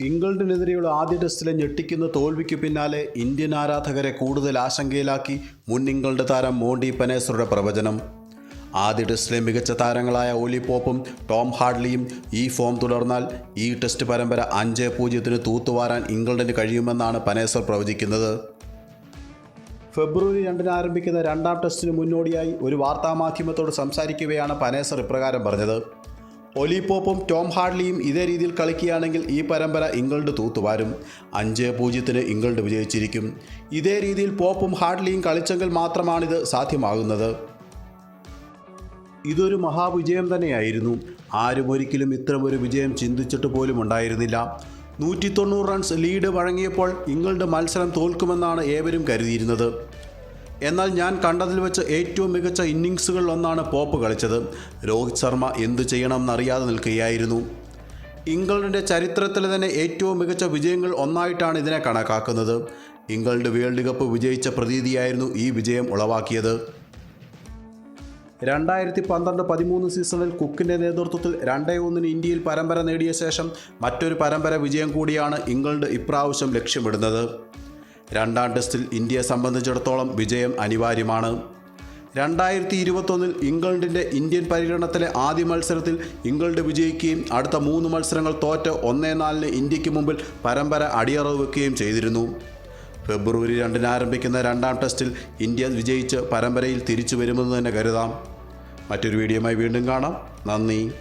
ഇംഗ്ലണ്ടിനെതിരെയുള്ള ആദ്യ ടെസ്റ്റിലെ ഞെട്ടിക്കുന്ന തോൽവിക്ക് പിന്നാലെ ഇന്ത്യൻ ആരാധകരെ കൂടുതൽ ആശങ്കയിലാക്കി മുൻ ഇംഗ്ലണ്ട് താരം മോണ്ടി പനേസറുടെ പ്രവചനം. ആദ്യ ടെസ്റ്റിലെ മികച്ച താരങ്ങളായ ഓലി പോപ്പും ടോം ഹാർഡ്ലിയും ഈ ഫോം തുടർന്നാൽ ഈ ടെസ്റ്റ് പരമ്പര അഞ്ച് പൂജ്യത്തിന് തൂത്തുവാരാൻ ഇംഗ്ലണ്ടിന് കഴിയുമെന്നാണ് പനേസർ പ്രവചിക്കുന്നത്. ഫെബ്രുവരി രണ്ടിന് ആരംഭിക്കുന്ന രണ്ടാം ടെസ്റ്റിന് മുന്നോടിയായി ഒരു വാർത്താമാധ്യമത്തോട് സംസാരിക്കുകയാണ് പനേസർ ഇപ്രകാരം പറഞ്ഞത്. ഒലിപോപ്പും ടോം ഹാർഡ്ലിയും ഇതേ രീതിയിൽ കളിക്കുകയാണെങ്കിൽ ഈ പരമ്പര ഇംഗ്ലണ്ട് തൂത്തുവാരും. അഞ്ച് പൂജ്യത്തിന് ഇംഗ്ലണ്ട് വിജയിച്ചിരിക്കും. ഇതേ രീതിയിൽ പോപ്പും ഹാർഡ്ലിയും കളിച്ചെങ്കിൽ മാത്രമാണിത് സാധ്യമാകുന്നത്. ഇതൊരു മഹാവിജയം തന്നെയായിരുന്നു. ആരും ഒരിക്കലും ഇത്തരമൊരു വിജയം ചിന്തിച്ചിട്ട് പോലും ഉണ്ടായിരുന്നില്ല. നൂറ്റി തൊണ്ണൂറ് റൺസ് ലീഡ് വഴങ്ങിയപ്പോൾ ഇംഗ്ലണ്ട് മത്സരം തോൽക്കുമെന്നാണ് ഏവരും കരുതിയിരുന്നത്. എന്നാൽ ഞാൻ കണ്ടതിൽ വെച്ച് ഏറ്റവും മികച്ച ഇന്നിങ്സുകളിൽ ഒന്നാണ് പോപ്പ് കളിച്ചത്. രോഹിത് ശർമ്മ എന്തു ചെയ്യണമെന്നറിയാതെ നിൽക്കുകയായിരുന്നു. ഇംഗ്ലണ്ടിന്റെ ചരിത്രത്തിലെ തന്നെ ഏറ്റവും മികച്ച വിജയങ്ങൾ ഒന്നായിട്ടാണ് ഇതിനെ കണക്കാക്കുന്നത്. ഇംഗ്ലണ്ട് വേൾഡ് കപ്പ് വിജയിച്ച പ്രതീതിയായിരുന്നു ഈ വിജയം ഉളവാക്കിയത്. രണ്ടായിരത്തി പന്ത്രണ്ട് പതിമൂന്ന് സീസണിൽ കുക്കിന്റെ നേതൃത്വത്തിൽ രണ്ടേ ഒന്നിന് ഇന്ത്യയിൽ പരമ്പര നേടിയ ശേഷം മറ്റൊരു പരമ്പര വിജയം കൂടിയാണ് ഇംഗ്ലണ്ട് ഇപ്രാവശ്യം ലക്ഷ്യമിടുന്നത്. രണ്ടാം ടെസ്റ്റിൽ ഇന്ത്യയെ സംബന്ധിച്ചിടത്തോളം വിജയം അനിവാര്യമാണ്. രണ്ടായിരത്തി ഇരുപത്തൊന്നിൽ ഇംഗ്ലണ്ടിന്റെ ഇന്ത്യൻ പര്യടനത്തിലെ ആദ്യ മത്സരത്തിൽ ഇംഗ്ലണ്ട് വിജയിക്കുകയും അടുത്ത മൂന്ന് മത്സരങ്ങൾ തോറ്റ് ഒന്നേ നാലിന് ഇന്ത്യയ്ക്ക് മുമ്പിൽ പരമ്പര അടിയറവ് വെക്കുകയും ചെയ്തിരുന്നു. ഫെബ്രുവരി രണ്ടിന് ആരംഭിക്കുന്ന രണ്ടാം ടെസ്റ്റിൽ ഇന്ത്യ വിജയിച്ച് പരമ്പരയിൽ തിരിച്ചു വരുമെന്ന് തന്നെ കരുതാം. മറ്റൊരു വീഡിയോയുമായി വീണ്ടും കാണാം. നന്ദി.